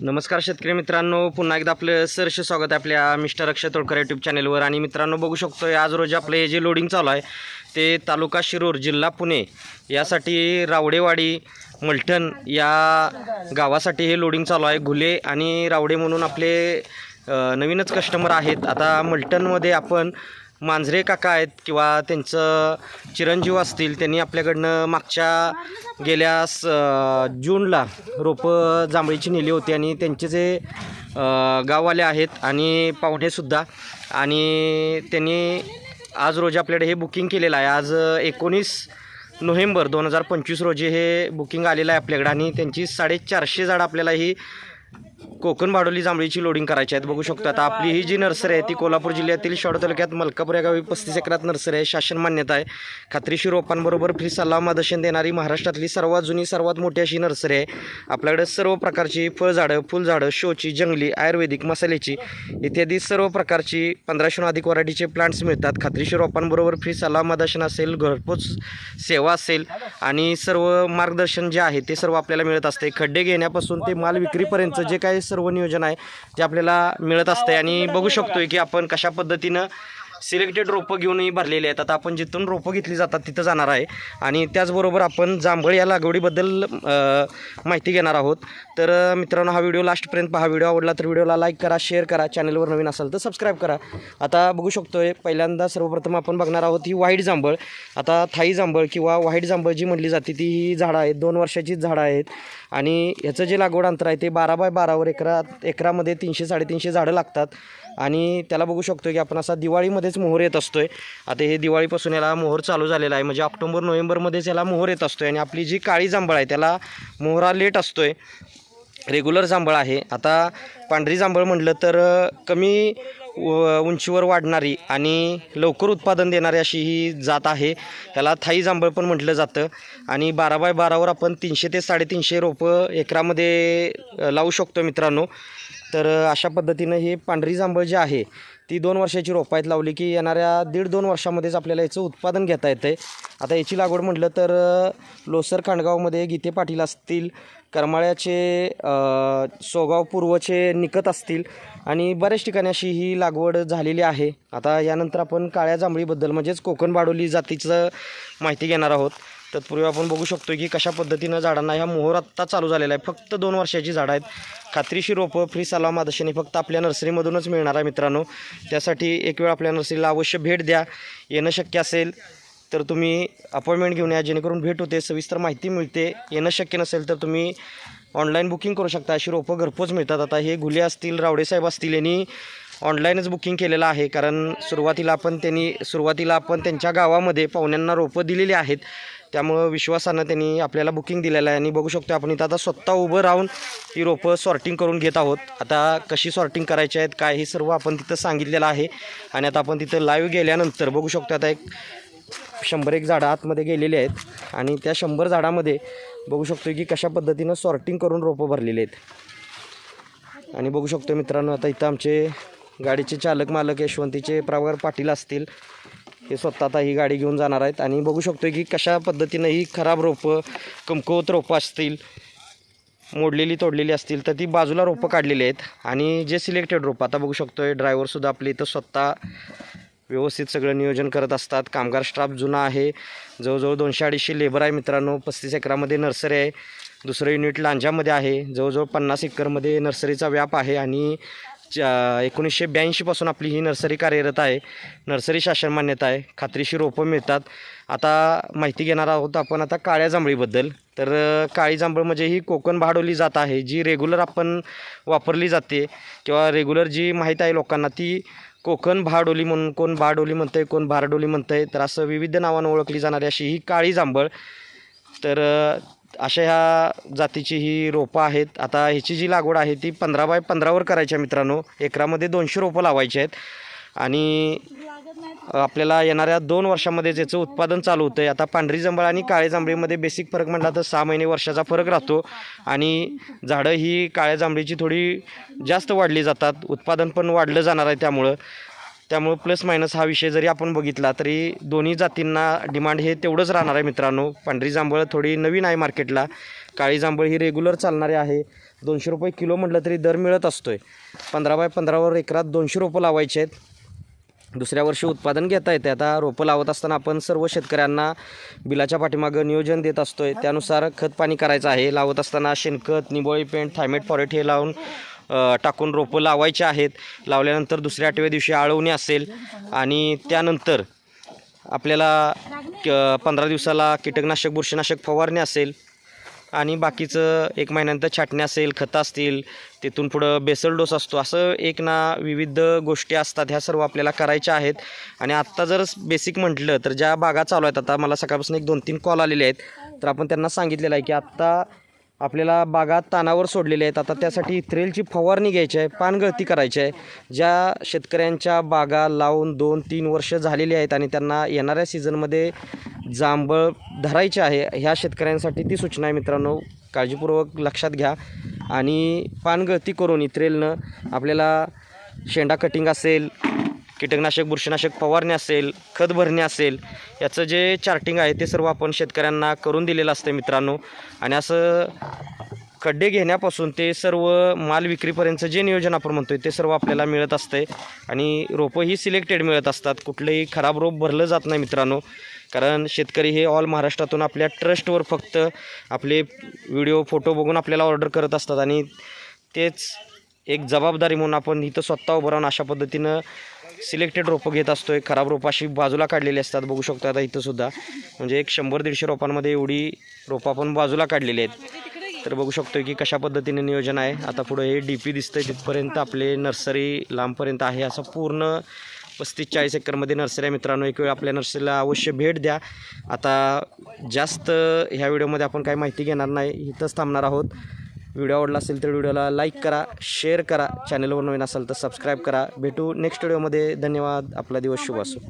नमस्कार शेतकरी मित्रांनो पुन्हा एकदा आपलं सरसे स्वागत आहे आपल्या मिस्टर अक्षय तोडकर यूट्यूब चॅनेलवर आणि मित्रांनो बघू शकतो आज रोजी आपलं हे जे लोडिंग चालू आहे ते तालुका शिरूर जिल्हा पुणे यासाठी रावडेवाडी मलठण या गावासाठी हे लोडिंग चालू आहे. घुले आणि रावडे म्हणून आपले नवीनच कस्टमर आहेत. आता मलटणमध्ये आपण मांजरे काका आहेत किंवा त्यांचं चिरंजीव असतील त्यांनी आपल्याकडनं मागच्या गेल्या स जूनला रोपं जांभळीची नेली होती आणि त्यांचे जे गाववाले आहेत आणि पाहुणेसुद्धा आणि त्यांनी आज रोजी आपल्याकडे हे बुकिंग केलेलं आहे. आज एकोणीस नोव्हेंबर दोन हजार पंचवीस रोजी हे बुकिंग आलेलं आहे आपल्याकडे आणि त्यांची साडेचारशे झाडं आपल्याला ही कोकण भाडोली जांभळीची लोडिंग करायची आहेत बघू शकतो आता आपली ही जी नर्सरी आहे ती कोल्हापूर जिल्ह्यातील शाडू तालुक्यात मलकापूर या गावी पस्तीस एकरात नर्सरी आहे. शासन मान्यता आहे. खात्रीशीर रोपांबरोबर फ्री सल्ला मार्गदर्शन देणारी महाराष्ट्रातली सर्वात जुनी सर्वात मोठी अशी नर्सरी आहे. आपल्याकडे सर्व प्रकारची फळझाडं फुलझाडं शोची जंगली आयुर्वेदिक मसाल्याची इत्यादी सर्व प्रकारची पंधराशेहून अधिक व्हरायटीचे प्लांट्स मिळतात. खात्रीशीर रोपांबरोबर फ्री सल्ला मार्गदर्शन असेल घरपोच सेवा असेल आणि सर्व मार्गदर्शन जे आहे ते सर्व आपल्याला मिळत असते. खड्डे घेण्यापासून ते माल विक्रीपर्यंत जे काही सर्व नियोजन आहे ते आपल्याला मिळत असते आणि बघू शकतोय की आपण कशा पद्धतीनं सिलेक्टेड रोपं घेऊनही भरलेले आहेत. आता आपण जिथून रोपं घेतली जातात तिथं जाणार आहे. आणि त्याचबरोबर आपण जांभळ या लागवडीबद्दल माहिती घेणार आहोत. तर मित्रांनो हा व्हिडिओ लास्टपर्यंत पहा. व्हिडिओ आवडला तर व्हिडिओला लाईक करा शेअर करा. चॅनलवर नवीन असाल तर सबस्क्राईब करा. आता बघू शकतोय पहिल्यांदा सर्वप्रथम आपण बघणार आहोत ही व्हाईट जांभळ. आता थाई जांभळ किंवा व्हाईट जांभळ जी म्हटली जाते ती ही झाडं आहेत. दोन वर्षाचीच झाडं आहेत. आणि ह्याचं जे लागवड अंतर आहे ते बारा बाय बारावर एकरात एकरामध्ये तीनशे साडेतीनशे झाडं लागतात. आणि त्याला बघू शकतो की आपण असा दिवाळीमध्येच मोहर येत असतो आहे आता हे दिवाळीपासून याला मोहर चालू झालेला आहे. म्हणजे ऑक्टोबर नोव्हेंबरमध्येच याला मोहर येत असतोय. आणि आपली जी काळी जांभळ आहे त्याला मोहरा लेट असतोय. रेग्युलर जांभळ आहे. आता पांढरी जांभळ म्हटलं तर कमी उंचीवर वाढणारी आणि लवकर उत्पादन देणारी अशी ही जात आहे. त्याला थाई जांभळ पण म्हटलं जातं. आणि बारा बाय बारावर आपण तीनशे ते साडेतीनशे रोपं एकरामध्ये लावू शकतो मित्रांनो. तर अशा पद्धतीनं हे पांढरी जांभळ जी आहे ती दोन वर्षाची रोपं आहेत लावली की येणाऱ्या दीड दोन वर्षामध्येच आपल्याला याचं उत्पादन घेता येतं आहे आता याची लागवड म्हटलं तर लोसर खांडगावमध्ये गीते पाटील असतील करमाळ्याचे सोगाव पूर्वचे निकत असतील आणि बऱ्याच ठिकाणी अशी ही लागवड झालेली आहे. आता यानंतर आपण काळ्या जांभळीबद्दल म्हणजेच कोकण बाडोली जातीचं माहिती घेणार आहोत. तत्पूर्वी आपण बघू शकतो की कशा पद्धतीनं झाडांना ह्या मोहर आत्ता चालू झालेला आहे फक्त दोन वर्षाची झाडं आहेत. खात्रीशी रोपं फ्री सलाम मादर्शनी फक्त आपल्या नर्सरीमधूनच मिळणार आहे मित्रांनो. त्यासाठी एक वेळ आपल्या नर्सरीला अवश्य भेट द्या. येणं शक्य असेल तर तुम्ही अपॉइंटमेंट घेऊन या जेणेकरून भेट होते सविस्तर माहिती मिळते. येणं शक्य नसेल तर तुम्ही ऑनलाईन बुकिंग करू शकता. अशी रोपं घरपोच मिळतात. आता हे घुले असतील रावडेसाहेब असतील यांनी ऑनलाईनच बुकिंग केलेलं आहे कारण सुरुवातीला आपण त्यांनी सुरुवातीला आपण त्यांच्या गावामध्ये पाहुण्यांना रोपं दिलेली आहेत. त्यामुळं विश्वासानं त्यांनी आपल्याला बुकिंग दिलेलं आहे. आणि बघू शकतो आपण इथं आता स्वतः उभं राहून ही रोपं सॉर्टिंग करून घेत आहोत. आता कशी सॉर्टिंग करायची आहेत काय हे सर्व आपण तिथं सांगितलेलं आहे. आणि आता आपण तिथं लाईव्ह गेल्यानंतर बघू शकतो आता एक शंभर एक झाडं आतमध्ये गेलेली आहेत. आणि त्या शंभर झाडामध्ये बघू शकतो की कशा पद्धतीनं सॉर्टिंग करून रोपं भरलेली आहेत. आणि बघू शकतो मित्रांनो आता इथं आमचे गाडीचे चालक मालक यशवंतीचे प्रभाकर पाटील असतील हे स्वतः आता ही गाडी घेऊन जाणार आहेत. आणि बघू शकतो की कशा पद्धतीनं ही खराब रोपं कमकुवत रोपं असतील मोडलेली तोडलेली असतील तर ती बाजूला रोपं काढलेली आहेत. आणि जे सिलेक्टेड रोपं आता बघू शकतो आहे ड्रायव्हरसुद्धा आपले इथं स्वतः व्यवस्थित सगळं नियोजन करत असतात. कामगार स्टाफ जुना आहे जवळजवळ दोनशे अडीचशे लेबर आहे मित्रांनो पस्तीस एकरामध्ये नर्सरी आहे. दुसरं युनिट लांजामध्ये आहे जवळजवळ पन्नास एकरमध्ये नर्सरीचा व्याप आहे. आणि चा एकोणीसशे ब्याऐंशीपासून आपली ही नर्सरी कार्यरत आहे. नर्सरी शासन मान्यता आहे. खात्रीशी रोपं मिळतात. आता माहिती घेणार आहोत आपण आता काळ्या जांभळीबद्दल. तर काळी जांभळ म्हणजे ही कोकण भाडवली जात आहे जी रेग्युलर आपण वापरली जाते. किंवा रेग्युलर जी माहीत आहे लोकांना ती कोकण भाडोली म्हणून कोण भाडोली म्हणतंय कोण भारडोली म्हणतंय तर असं विविध नावानं ओळखली जाणारी अशी ही काळी जांभळ. तर अशा ह्या जातीची ही रोपं आहेत. आता ह्याची जी लागवड आहे ती पंधरा बाय पंधरावर करायची आहे मित्रांनो. एकरामध्ये दोनशे रोपं लावायची आहेत. आणि आपल्याला येणाऱ्या दोन वर्षामध्ये याचं उत्पादन चालू होतं आहे आता पांढरी जांभळ आणि काळ्या जांभळीमध्ये बेसिक फरक म्हटला तर सहा महिने वर्षाचा फरक राहतो. आणि झाडं ही काळ्या जांभळीची थोडी जास्त वाढली जातात. उत्पादन पण वाढलं जाणार आहे त्यामुळं. त्यामुळं प्लस मायनस हा विषय जरी आपण बघितला तरी दोन्ही जातींना डिमांड हे तेवढंच राहणार आहे मित्रांनो. पांढरी जांभळ थोडी नवीन आहे मार्केटला काळी जांभळ ही रेग्युलर चालणारी आहे. दोनशे रुपये किलो म्हटलं तरी दर मिळत असतो आहे पंधरा बाय पंधरावर एकरात दोनशे रोपं लावायचे आहेत. दुसऱ्या वर्षी उत्पादन घेता येते आता रोपं लावत असताना आपण सर्व शेतकऱ्यांना बिलाच्या पाठीमागं नियोजन देत असतो आहे त्यानुसार खत पाणी करायचं आहे. लावत असताना शेणखत निबोळी पेंट थायमेट फॉरेट हे लावून टाकून रोपं लावायचे आहेत. लावल्यानंतर दुसऱ्या आठव्या दिवशी आळवणी असेल आणि त्यानंतर आपल्याला क पंधरा दिवसाला कीटकनाशक बुरशीनाशक फवारणी असेल आणि बाकीचं एक महिन्यानंतर छाटणी असेल खतं असतील तिथून पुढं बेसल डोस असतो. असं एक ना विविध गोष्टी असतात ह्या सर्व आपल्याला करायच्या आहेत. आणि आत्ता जर बेसिक म्हटलं तर ज्या बागा चालू आहेत आता मला सकाळपासून एक दोन तीन कॉल आलेले आहेत तर आपण त्यांना सांगितलेलं आहे की आत्ता आपल्याला बागा तानावर सोडलेल्या आहेत. आता त्यासाठी त्रेलची फवारणी घ्यायची आहे पानगळती करायची आहे. ज्या शेतकऱ्यांच्या बागा लावून दोन तीन वर्ष झालेली आहेत आणि त्यांना येणाऱ्या सीझनमध्ये जांभळ धरायचे आहे ह्या शेतकऱ्यांसाठी ती सूचना आहे मित्रांनो. काळजीपूर्वक लक्षात घ्या. आणि पानगळती करून इत्रेलनं आपल्याला शेंडा कटिंग असेल कीटकनाशक बुरशीनाशक फवारणी असेल खत भरणे असेल याचं जे चार्टिंग आहे ते सर्व आपण शेतकऱ्यांना करून दिलेलं असतं मित्रांनो. आणि असं खड्डे घेण्यापासून ते सर्व माल विक्रीपर्यंतचं जे नियोजन आपण म्हणतो आहे ते सर्व आपल्याला मिळत असते आणि रोपं ही सिलेक्टेड मिळत असतात. कुठलंही खराब रोप भरलं जात नाही मित्रांनो. कारण शेतकरी हे ऑल महाराष्ट्रातून आपल्या ट्रस्टवर फक्त आपले व्हिडिओ फोटो बघून आपल्याला ऑर्डर करत असतात. आणि तेच एक जबाबदारी म्हणून आपण इथं स्वतः उभं राहून अशा पद्धतीनं सिलेक्टेड रोपं घेत असतो एक खराब रोपं अशी बाजूला काढलेली असतात बघू शकतो आता इथं सुद्धा. म्हणजे एक शंभर दीडशे रोपांमध्ये एवढी रोपं आपण बाजूला काढलेली आहेत. तर बघू शकतो की कशा पद्धतीने नियोजन आहे. आता पुढं हे डी पी दिसतंय तिथपर्यंत आपले नर्सरी लांबपर्यंत आहे. असं पूर्ण पस्तीस चाळीस एकरमध्ये नर्सरी आहे. मित्रांनो एक वेळ आपल्या नर्सरीला अवश्य भेट द्या. आता जास्त ह्या व्हिडिओमध्ये आपण काही माहिती घेणार नाही. इथंच थांबणार आहोत. व्हिडिओ आवडला असेल तर व्हिडिओला लाईक करा शेअर करा. चॅनलवर नवीन असाल तर सबस्क्राईब करा. भेटू नेक्स्ट व्हिडिओमध्ये धन्यवाद. आपला दिवस शुभ असो.